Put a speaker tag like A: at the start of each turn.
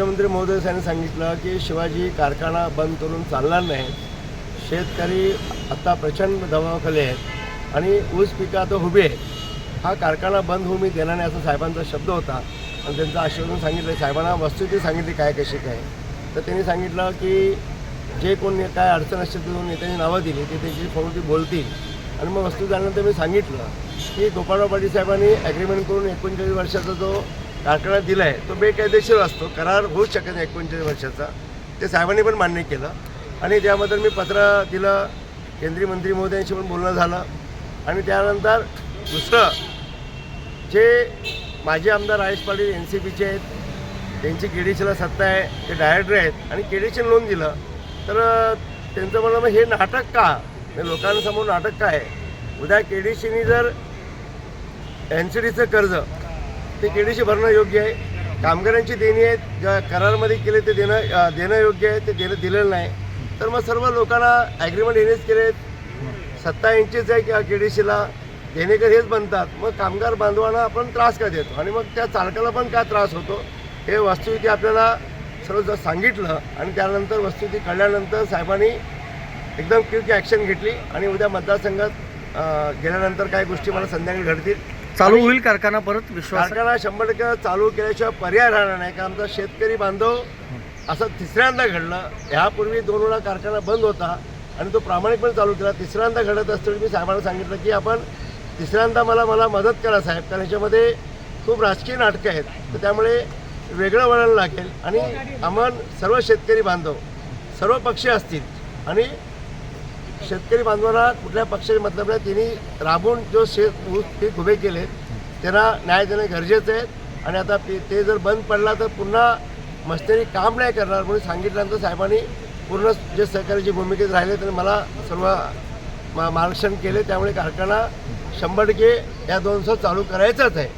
A: मुख्यमंत्री महोदय यांनी सांगितलं की शिवाजी कारखाना बंद करून चालणार नाही शेतकरी आत्ता प्रचंड दबावाखाली आहेत. आणि ऊस पिका तर उभे आहे हा कारखाना बंद होऊ मी देणार नाही असा साहेबांचा शब्द होता. आणि त्यांचं आश्वासन सांगितलं. साहेबांना वस्तुस्थिती सांगितली काय कशी काय. तर त्यांनी सांगितलं की जे कोण काय अडचण असेल तिथून नेत्यांची नावं दिली. ते त्यांची फोन बोलतील. आणि मग वस्तू झाल्यानंतर मी सांगितलं की गोपाळराव पाटील साहेबांनी ॲग्रीमेंट करून एकोणचाळीस वर्षाचा जो कारखाना दिला आहे तो बेकायदेशीर असतो. करार होऊ शकत नाही एकोणचाळीस वर्षाचा. ते साहेबांनी पण मान्य केलं. आणि त्याबद्दल मी पत्र दिलं. केंद्रीय मंत्री महोदयांशी पण बोलणं झालं. आणि त्यानंतर दुसरं जे माजी आमदार आयुष पाटील एन सी पीचे आहेत. त्यांची केडीसीला सत्ता आहे. ते डायरेक्टर आहेत. आणि केडीसी लोन दिलं. तर त्यांचं म्हणणं मग हे नाटक का? लोकांसमोर नाटक काय? आहे उद्या केडीसीनी जर एन सी डीचं कर्ज ते केडीसी भरणं योग्य आहे. कामगारांची देणी आहेत ज्या करारमध्ये केले ते देणं देणं योग्य आहे ते देणं दिलेलं नाही. तर मग सर्व लोकांना ॲग्रीमेंट येणेच केले आहेत. सत्ता यांचीच आहे किंवा केडीसीला देणेकर हेच बनतात. मग कामगार बांधवांना आपण त्रास का देतो? आणि मग त्या चालकाला पण काय त्रास होतो? हे वस्तुस्थिती आपल्याला सर्व जर सांगितलं आणि त्यानंतर वस्तुस्थिती कळल्यानंतर साहेबांनी एकदम क्विक ॲक्शन घेतली आणि उद्या मतदारसंघात गेल्यानंतर काही गोष्टी मला संध्याकाळी घडतील.
B: चालू होईल कारखाना परत? विश्वास?
A: कारखाना शंभर टक्के चालू केल्याशिवाय पर्याय राहणार नाही कारण आमचा शेतकरी बांधव असं तिसऱ्यांदा घडलं. ह्यापूर्वी दोन वेळा कारखाना बंद होता आणि तो प्रामाणिकपणे चालू केला. तिसऱ्यांदा घडत असताना मी साहेबांना सांगितलं की आपण तिसऱ्यांदा मला मला मदत करा साहेब कारण ह्याच्यामध्ये खूप राजकीय नाटकं आहेत. तर त्यामुळे वेगळं वळण लागेल आणि आम्हाला सर्व शेतकरी बांधव सर्व पक्षी असतील आणि शेतकरी बांधवांना कुठल्या पक्षाचे मतलब नाही. त्यांनी राबून जो शेत ऊस पीक उभे केले त्यांना न्याय देणे गरजेचं आहे. आणि आता ते ते जर बंद पडला तर पुन्हा मस्तरी काम नाही करणार म्हणून सांगितल्यानंतर साहेबांनी पूर्ण जे सहकार्याची भूमिकेत राहिले त्यांनी मला सर्व मा- मार्गदर्शन केले. त्यामुळे कारखाना शंभर टक्के या दोन चालू करायचाच आहे.